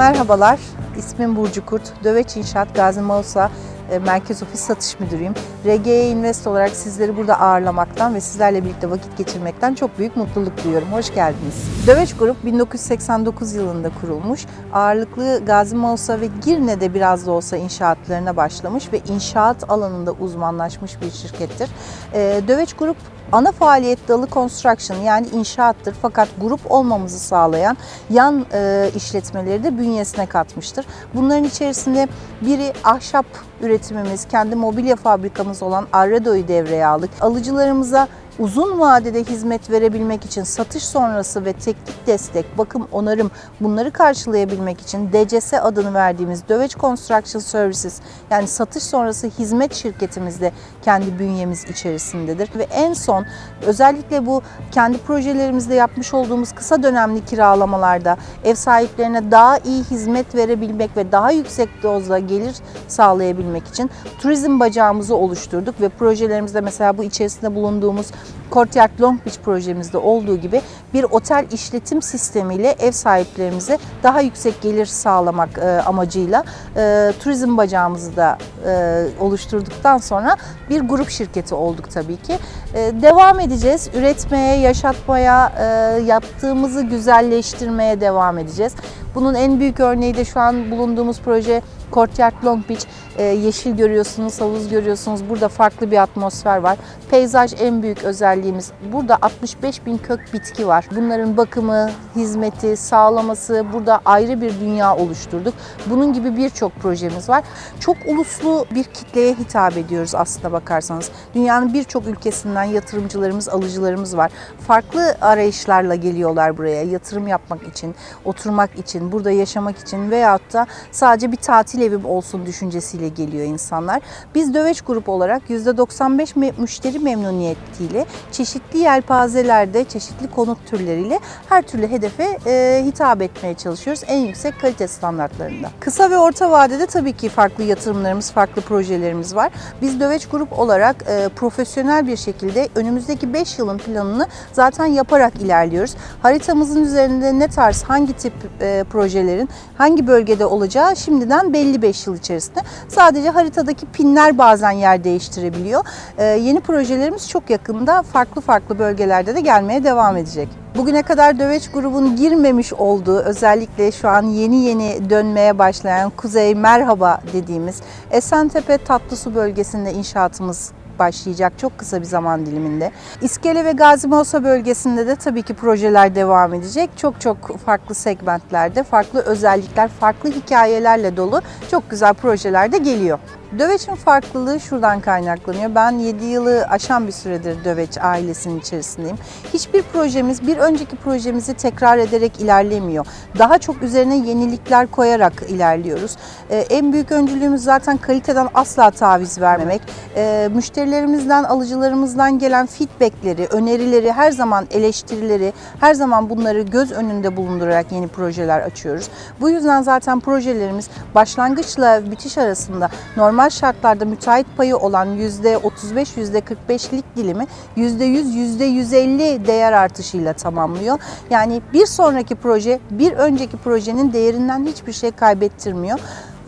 Merhabalar, ismim Burcu Kurt. Döveç İnşaat Gazi Mausa Merkez Ofis Satış Müdürüyüm. RGE Invest olarak sizleri burada ağırlamaktan ve sizlerle birlikte vakit geçirmekten çok büyük mutluluk duyuyorum. Hoş geldiniz. Döveç Grup 1989 yılında kurulmuş. Ağırlıklı Gazi Mausa ve Girne'de biraz da olsa inşaatlarına başlamış ve inşaat alanında uzmanlaşmış bir şirkettir. E, Döveç Grup ana faaliyet dalı construction yani inşaattır fakat grup olmamızı sağlayan yan e, işletmeleri de bünyesine katmıştır. Bunların içerisinde biri ahşap üretimimiz, kendi mobilya fabrikamız olan Arredo'yu devreye aldık. Alıcılarımıza uzun vadede hizmet verebilmek için satış sonrası ve teknik destek, bakım, onarım bunları karşılayabilmek için DCS adını verdiğimiz Döveç Construction Services yani satış sonrası hizmet şirketimiz de kendi bünyemiz içerisindedir. Ve en son özellikle bu kendi projelerimizde yapmış olduğumuz kısa dönemli kiralamalarda ev sahiplerine daha iyi hizmet verebilmek ve daha yüksek dozda gelir sağlayabilmek için turizm bacağımızı oluşturduk ve projelerimizde mesela bu içerisinde bulunduğumuz Courtyard Long Beach projemizde olduğu gibi bir otel işletim sistemiyle ev sahiplerimize daha yüksek gelir sağlamak e, amacıyla e, turizm bacağımızı da e, oluşturduktan sonra bir grup şirketi olduk tabii ki. E, devam edeceğiz. Üretmeye, yaşatmaya, e, yaptığımızı güzelleştirmeye devam edeceğiz. Bunun en büyük örneği de şu an bulunduğumuz proje Courtyard Long Beach. E, yeşil görüyorsunuz, havuz görüyorsunuz. Burada farklı bir atmosfer var. Peyzaj en büyük özelliğimiz. Burada 65 bin kök bitki var. Bunların bakımı, hizmeti, sağlaması burada ayrı bir dünya oluşturduk. Bunun gibi birçok projemiz var. Çok uluslu bir kitleye hitap ediyoruz aslında bakarsanız. Dünyanın birçok ülkesinden yatırımcılarımız, alıcılarımız var. Farklı arayışlarla geliyorlar buraya yatırım yapmak için, oturmak için, burada yaşamak için veyahut da sadece bir tatil evim olsun düşüncesiyle geliyor insanlar. Biz Döveç Grup olarak %95 me- müşteri memnuniyetiyle çeşitli yelpazelerde, çeşitli konut türleriyle her türlü hedefe e, hitap etmeye çalışıyoruz. En yüksek kalite standartlarında. Kısa ve orta vadede tabii ki farklı yatırımlarımız, farklı projelerimiz var. Biz Döveç Grup olarak e, profesyonel bir şekilde önümüzdeki 5 yılın planını zaten yaparak ilerliyoruz. Haritamızın üzerinde ne tarz, hangi tip e, projelerin hangi bölgede olacağı şimdiden belli 5 yıl içerisinde. Sadece haritadaki pinler bazen yer değiştirebiliyor. E, yeni projelerimiz çok yakında farklı farklı bölgelerde de gelmeye devam edecek. Bugüne kadar Döveç grubun girmemiş olduğu özellikle şu an yeni yeni dönmeye başlayan Kuzey Merhaba dediğimiz Esentepe Tatlısu bölgesinde inşaatımız başlayacak çok kısa bir zaman diliminde. İskele ve Gazi bölgesinde de tabii ki projeler devam edecek. Çok çok farklı segmentlerde, farklı özellikler, farklı hikayelerle dolu çok güzel projeler de geliyor. Döveç'in farklılığı şuradan kaynaklanıyor. Ben 7 yılı aşan bir süredir Döveç ailesinin içerisindeyim. Hiçbir projemiz bir önceki projemizi tekrar ederek ilerlemiyor. Daha çok üzerine yenilikler koyarak ilerliyoruz. Ee, en büyük öncülüğümüz zaten kaliteden asla taviz vermemek. Ee, müşterilerimizden, alıcılarımızdan gelen feedbackleri, önerileri, her zaman eleştirileri, her zaman bunları göz önünde bulundurarak yeni projeler açıyoruz. Bu yüzden zaten projelerimiz başlangıçla bitiş arasında normal şartlarda müteahhit payı olan %35-%45'lik dilimi %100, %150 değer artışıyla tamamlıyor. Yani bir sonraki proje bir önceki projenin değerinden hiçbir şey kaybettirmiyor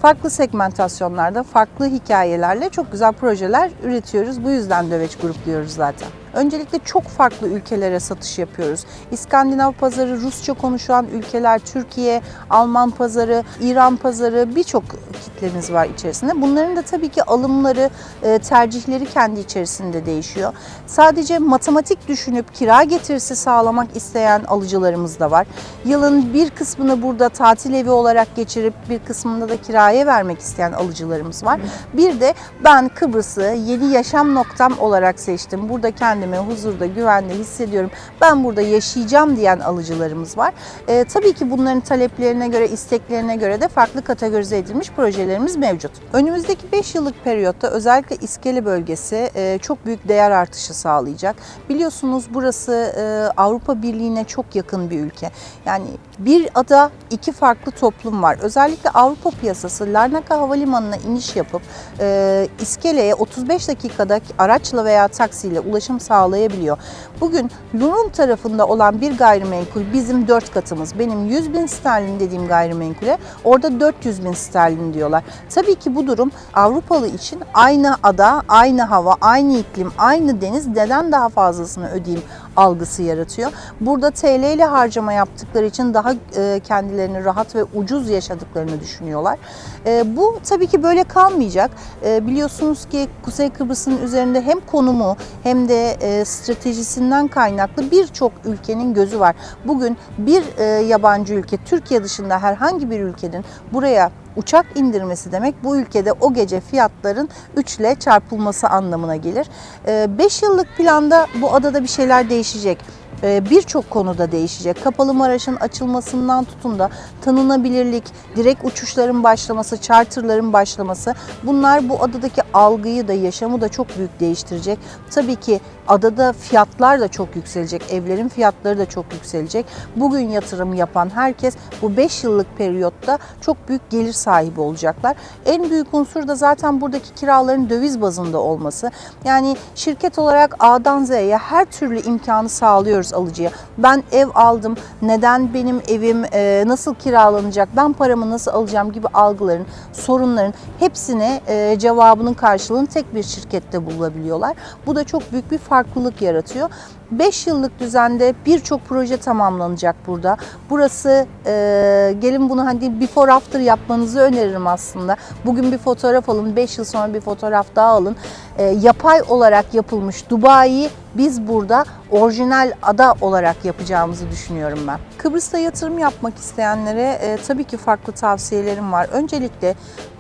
farklı segmentasyonlarda, farklı hikayelerle çok güzel projeler üretiyoruz. Bu yüzden Döveç Grup diyoruz zaten. Öncelikle çok farklı ülkelere satış yapıyoruz. İskandinav pazarı, Rusça konuşan ülkeler, Türkiye, Alman pazarı, İran pazarı birçok kitlemiz var içerisinde. Bunların da tabii ki alımları, e, tercihleri kendi içerisinde değişiyor. Sadece matematik düşünüp kira getirisi sağlamak isteyen alıcılarımız da var. Yılın bir kısmını burada tatil evi olarak geçirip bir kısmında da kiraya vermek isteyen alıcılarımız var. Bir de ben Kıbrıs'ı yeni yaşam noktam olarak seçtim. Burada kendimi huzurda, güvende hissediyorum. Ben burada yaşayacağım diyen alıcılarımız var. E, tabii ki bunların taleplerine göre, isteklerine göre de farklı kategorize edilmiş projelerimiz mevcut. Önümüzdeki 5 yıllık periyotta özellikle İskele bölgesi e, çok büyük değer artışı sağlayacak. Biliyorsunuz burası e, Avrupa Birliği'ne çok yakın bir ülke. Yani bir ada iki farklı toplum var. Özellikle Avrupa piyasası Larnaca Havalimanı'na iniş yapıp e, İskele'ye 35 dakikada araçla veya taksiyle ulaşım sağlayabiliyor. Bugün Lun'un tarafında olan bir gayrimenkul bizim 4 katımız. Benim 100 bin sterlin dediğim gayrimenkule orada 400 bin sterlin diyorlar. Tabii ki bu durum Avrupalı için aynı ada, aynı hava, aynı iklim, aynı deniz neden daha fazlasını ödeyeyim algısı yaratıyor. Burada TL ile harcama yaptıkları için daha e, kendilerini rahat ve ucuz yaşadıklarını düşünüyorlar. E, bu tabii ki böyle kalmayacak. E, biliyorsunuz ki Kuzey Kıbrıs'ın üzerinde hem konumu hem de stratejisinden kaynaklı birçok ülkenin gözü var. Bugün bir yabancı ülke Türkiye dışında herhangi bir ülkenin buraya uçak indirmesi demek bu ülkede o gece fiyatların 3 ile çarpılması anlamına gelir. 5 yıllık planda bu adada bir şeyler değişecek Ee, birçok konuda değişecek. Kapalı Maraş'ın açılmasından tutun da tanınabilirlik, direkt uçuşların başlaması, charterların başlaması bunlar bu adadaki algıyı da yaşamı da çok büyük değiştirecek. Tabii ki adada fiyatlar da çok yükselecek, evlerin fiyatları da çok yükselecek. Bugün yatırım yapan herkes bu 5 yıllık periyotta çok büyük gelir sahibi olacaklar. En büyük unsur da zaten buradaki kiraların döviz bazında olması. Yani şirket olarak A'dan Z'ye her türlü imkanı sağlıyoruz alıcıya. Ben ev aldım, neden benim evim e, nasıl kiralanacak, ben paramı nasıl alacağım gibi algıların, sorunların hepsine e, cevabının karşılığını tek bir şirkette bulabiliyorlar. Bu da çok büyük bir farklılık yaratıyor. 5 yıllık düzende birçok proje tamamlanacak burada. Burası e, gelin bunu hani before after yapmanızı öneririm aslında. Bugün bir fotoğraf alın, 5 yıl sonra bir fotoğraf daha alın. E, yapay olarak yapılmış Dubai'yi biz burada orijinal ada olarak yapacağımızı düşünüyorum ben. Kıbrıs'ta yatırım yapmak isteyenlere e, tabii ki farklı tavsiyelerim var. Öncelikle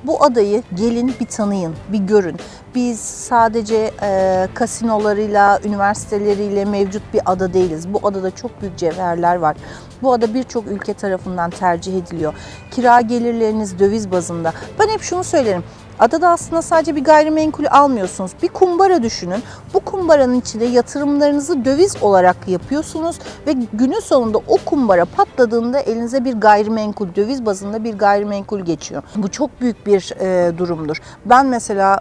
bu adayı gelin bir tanıyın, bir görün. Biz sadece e, kasinolarıyla, üniversiteleriyle mevcut bir ada değiliz. Bu adada çok büyük cevherler var. Bu ada birçok ülke tarafından tercih ediliyor. Kira gelirleriniz döviz bazında. Ben hep şunu söylerim. Adada aslında sadece bir gayrimenkul almıyorsunuz. Bir kumbara düşünün. Bu kumbaranın içinde yatırımlarınızı döviz olarak yapıyorsunuz ve günün sonunda o kumbara patladığında elinize bir gayrimenkul, döviz bazında bir gayrimenkul geçiyor. Bu çok büyük bir e, durumdur. Ben mesela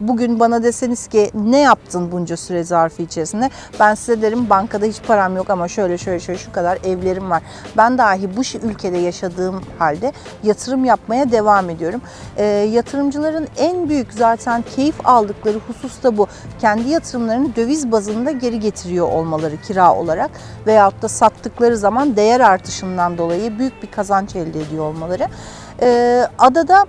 bugün bana deseniz ki ne yaptın bunca süre zarfı içerisinde? Ben size derim bankada hiç param yok ama şöyle şöyle şöyle şu kadar evlerim var. Ben dahi bu ülkede yaşadığım halde yatırım yapmaya devam ediyorum. E, yatırımcıların en büyük zaten keyif aldıkları husus da bu. Kendi yatırımlarını döviz bazında geri getiriyor olmaları kira olarak veyahut da sattıkları zaman değer artışından dolayı büyük bir kazanç elde ediyor olmaları. E, adada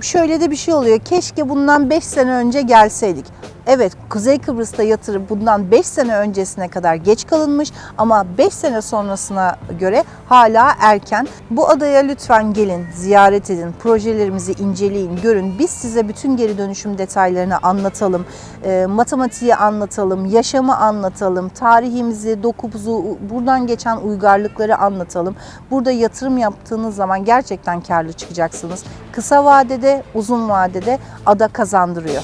şöyle de bir şey oluyor. Keşke bundan 5 sene önce gelseydik. Evet Kuzey Kıbrıs'ta yatırım bundan 5 sene öncesine kadar geç kalınmış ama 5 sene sonrasına göre hala erken. Bu adaya lütfen gelin, ziyaret edin, projelerimizi inceleyin, görün. Biz size bütün geri dönüşüm detaylarını anlatalım, e, matematiği anlatalım, yaşamı anlatalım, tarihimizi, dokumuzu, buradan geçen uygarlıkları anlatalım. Burada yatırım yaptığınız zaman gerçekten karlı çıkacaksınız. Kısa vadede, uzun vadede ada kazandırıyor.